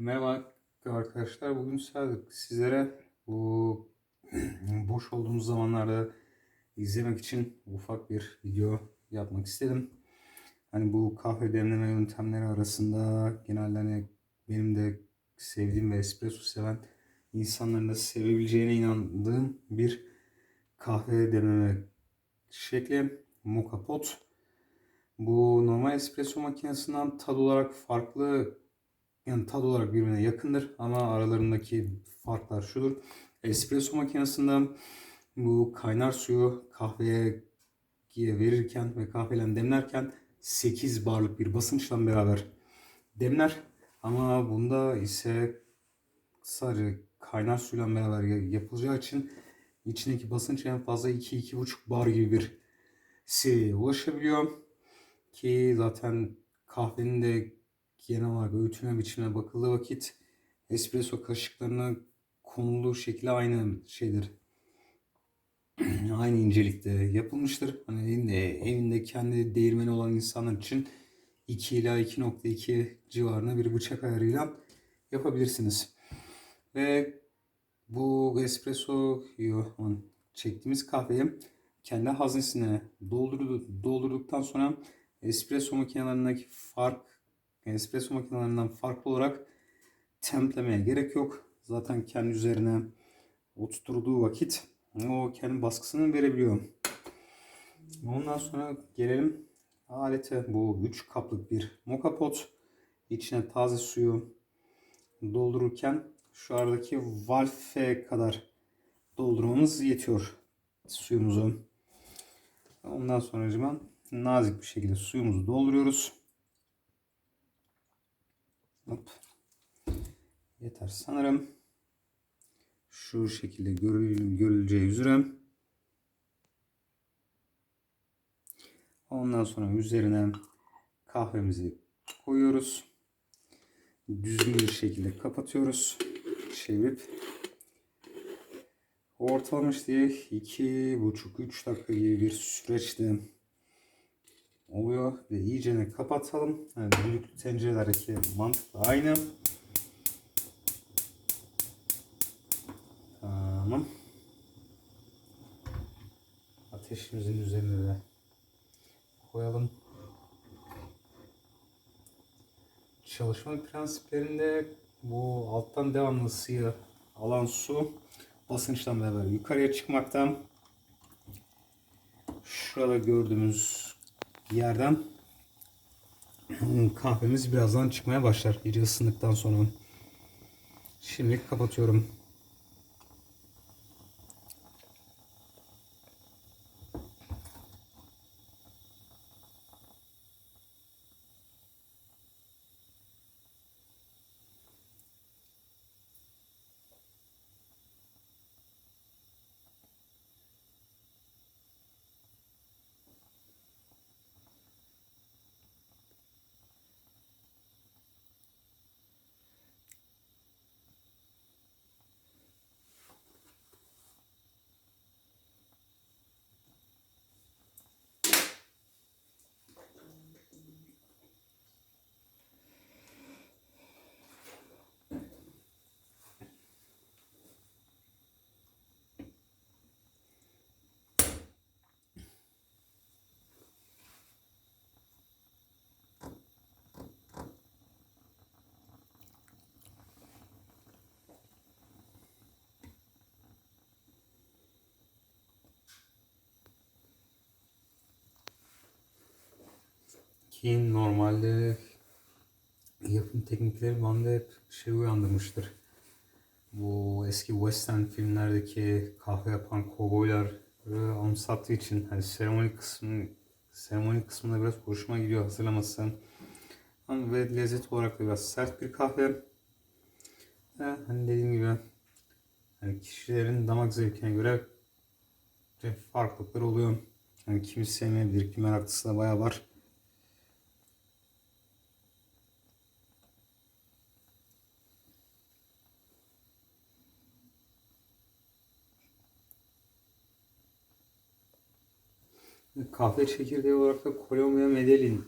Merhaba arkadaşlar. Bugün sadece sizlere bu boş olduğumuz zamanlarda izlemek için ufak bir video yapmak istedim. Hani bu kahve demleme yöntemleri arasında genelde hani benim de sevdiğim ve espresso seven insanların da sevebileceğine inandığım bir kahve demleme şekli moka pot. Bu normal espresso makinesinden tad olarak farklı yani tad olarak birbirine yakındır ama aralarındaki farklar şudur. Espresso makinesinde bu kaynar suyu kahveye verirken ve kahveyle demlerken 8 barlık bir basınçla beraber demler. Ama bunda ise sadece kaynar suyla beraber yapılacağı için içindeki basınç en fazla 2-2,5 bar gibi bir seviyeye ulaşabiliyor. Ki zaten kahvenin de genel olarak öğütülme biçimine bakıldığı vakit espresso kaşıklarına konulduğu şekli aynı şeydir. aynı incelikte yapılmıştır. Hani evinde, evinde kendi değirmeni olan insanlar için 2 ila 2.2 civarında bir bıçak ayarıyla yapabilirsiniz. Ve bu espresso çektiğimiz kahveyi kendi haznesine doldurdu, doldurduktan sonra espresso makinelerindeki fark espresso makinelerinden farklı olarak templemeye gerek yok. Zaten kendi üzerine oturtturduğu vakit o kendi baskısını verebiliyor. Ondan sonra gelelim alete. Bu 3 kaplık bir moka pot. İçine taze suyu doldururken şu aradaki valfe kadar doldurmamız yetiyor suyumuzu. Ondan sonra nazik bir şekilde suyumuzu dolduruyoruz. Hop. Yeter sanırım. Şu şekilde görül, görüleceği üzere. Ondan sonra üzerine kahvemizi koyuyoruz. Düzgün bir şekilde kapatıyoruz. Çevirip ortalama işte 2,5-3 dakika gibi bir süreçte oluyor ve iyicene kapatalım. Yani düdüklü tencerelerdeki mantık aynı. Tamam. Ateşimizin üzerine de koyalım. Çalışma prensiplerinde bu alttan devamlı ısıyı alan su basınçtan beraber yukarıya çıkmaktan şurada gördüğümüz yerden kahvemiz birazdan çıkmaya başlar. İyice ısındıktan sonra. Şimdi kapatıyorum. Ki normalde yapım teknikleri bende hep şey uyandırmıştır. Bu eski western filmlerdeki kahve yapan kovboyları anımsattığı için hani seremoni kısmı seremoni kısmında biraz hoşuma gidiyor hazırlaması. Hani ve lezzet olarak da biraz sert bir kahve. Ve hani dediğim gibi hani kişilerin damak zevkine göre farklılıklar oluyor. Yani kimi sevmeyebilir, kimi meraklısı da bayağı var. Kahve çekirdeği olarak da Kolombiya Medellin.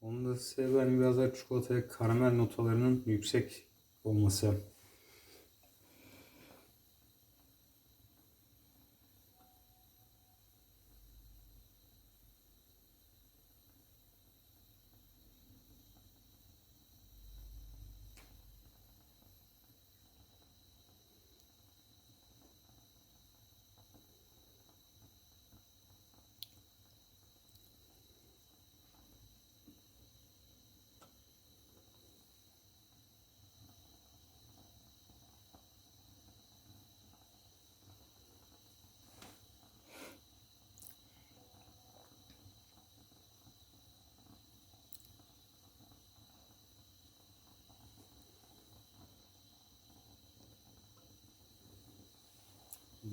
Onu da sebebi hani biraz daha çikolataya karamel notalarının yüksek olması.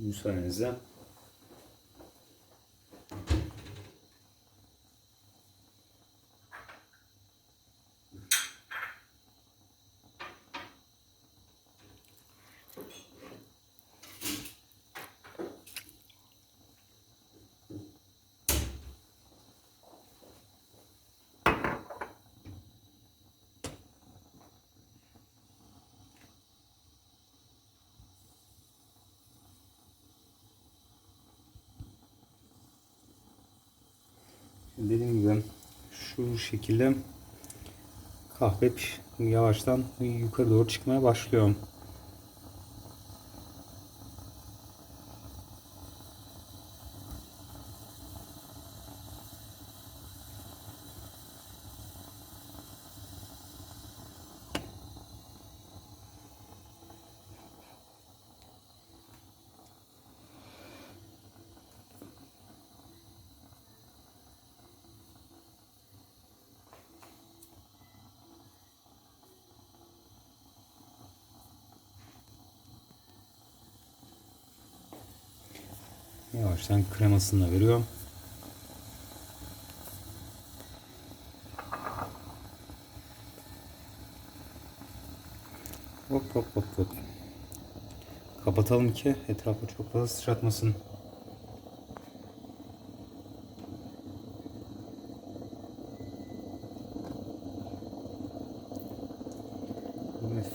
Müsaadenizle. Dediğim gibi şu şekilde kahve yavaştan yukarı doğru çıkmaya başlıyor. Yavaştan kremasını da veriyorum. Hop hop hop hop. Kapatalım ki etrafı çok fazla sıçratmasın.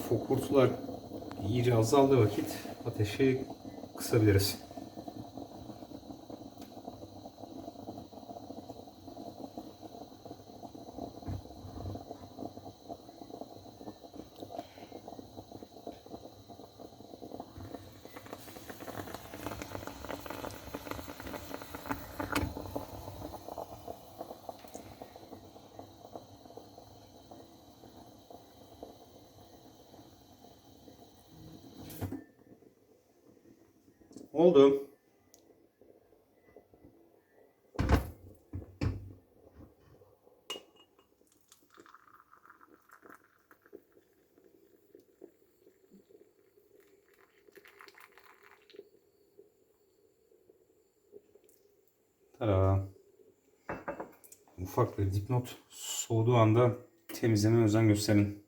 Fokurtular iyice azaldığı vakit ateşi kısabiliriz. Oldu. Tada. Ufak bir dipnot soğuduğu anda temizleme özen gösterin.